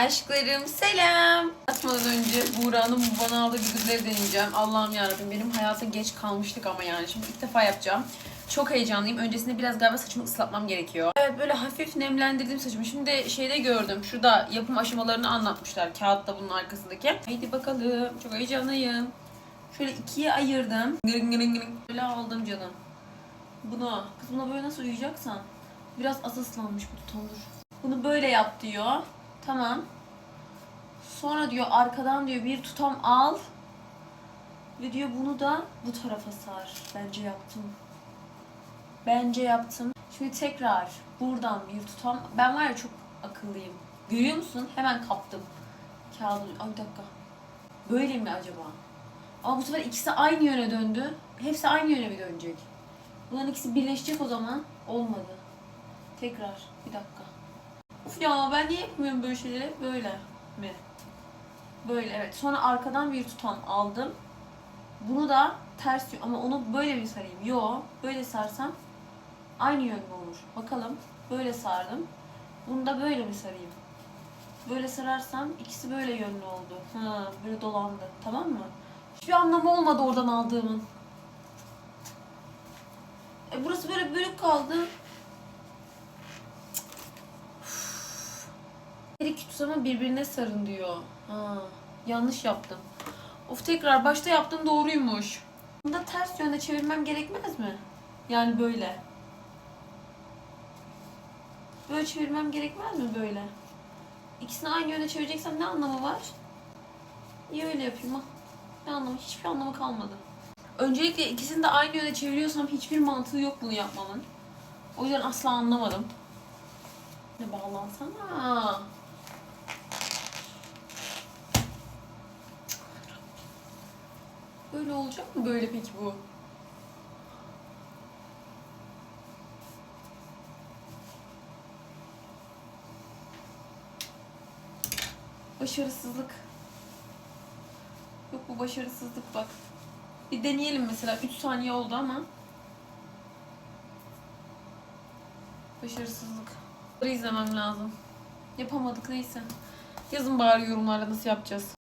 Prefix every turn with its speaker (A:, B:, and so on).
A: Aşklarım selam. Atmadan önce Buğra'nın bu bana aldığı bilgileri deneyeceğim. Allah'ım yarabbim benim hayata geç kalmıştık ama yani şimdi ilk defa yapacağım. Çok heyecanlıyım. Öncesinde biraz galiba saçımı ıslatmam gerekiyor. Evet böyle hafif nemlendirdim saçımı. Şimdi şeyde gördüm. Şurada yapım aşamalarını anlatmışlar. Kağıtta bunun arkasındaki. Haydi bakalım. Çok heyecanlıyım. Şöyle ikiye ayırdım. Gırın gırın gırın. Böyle aldım canım. Bunu. Kız buna böyle nasıl uyuyacaksan. Biraz az ıslanmış bu tutamur. Bunu böyle yap diyor. Tamam. Sonra diyor arkadan diyor bir tutam al. Ve diyor bunu da bu tarafa sar. Bence yaptım. Bence yaptım. Şimdi tekrar buradan bir tutam. Ben var ya çok akıllıyım. Görüyor musun? Hemen kaptım. Kağıdı. Ay bir dakika. Böyle mi acaba? Ama bu sefer ikisi aynı yöne döndü. Hepsi aynı yöne mi dönecek? Bunların ikisi birleşecek o zaman. Olmadı. Tekrar. Bir dakika. Of ya ben niye yapmıyorum böyle şeyleri? Böyle mi? Böyle evet. Sonra arkadan bir tutam aldım. Bunu da ters ama onu böyle mi sarayım? Yo, böyle sarsam aynı yönde olur. Bakalım. Böyle sardım. Bunu da böyle mi sarayım? Böyle sararsam ikisi böyle yönlü oldu. Ha, böyle dolandı. Tamam mı? Hiçbir anlamı olmadı oradan aldığımın. E burası böyle bölük kaldı. Her iki tutama birbirine sarın diyor. Ha, yanlış yaptım. Of tekrar başta yaptım doğruymuş. Bunda ters yönde çevirmem gerekmez mi? Yani böyle. Böyle çevirmem gerekmez mi böyle? İkisini aynı yöne çevireceksem ne anlamı var? İyi öyle yapayım ha. Ne anlamı? Hiçbir anlamı kalmadı. Öncelikle ikisini de aynı yöne çeviriyorsam hiçbir mantığı yok bunu yapmamın. O yüzden asla anlamadım. Ne bağlansana. Böyle olacak mı böyle peki bu? Başarısızlık. Yok bu başarısızlık bak. Bir deneyelim mesela. 3 saniye oldu ama. Başarısızlık. Bunları izlemem lazım. Yapamadık neyse. Yazın bari yorumlarda nasıl yapacağız.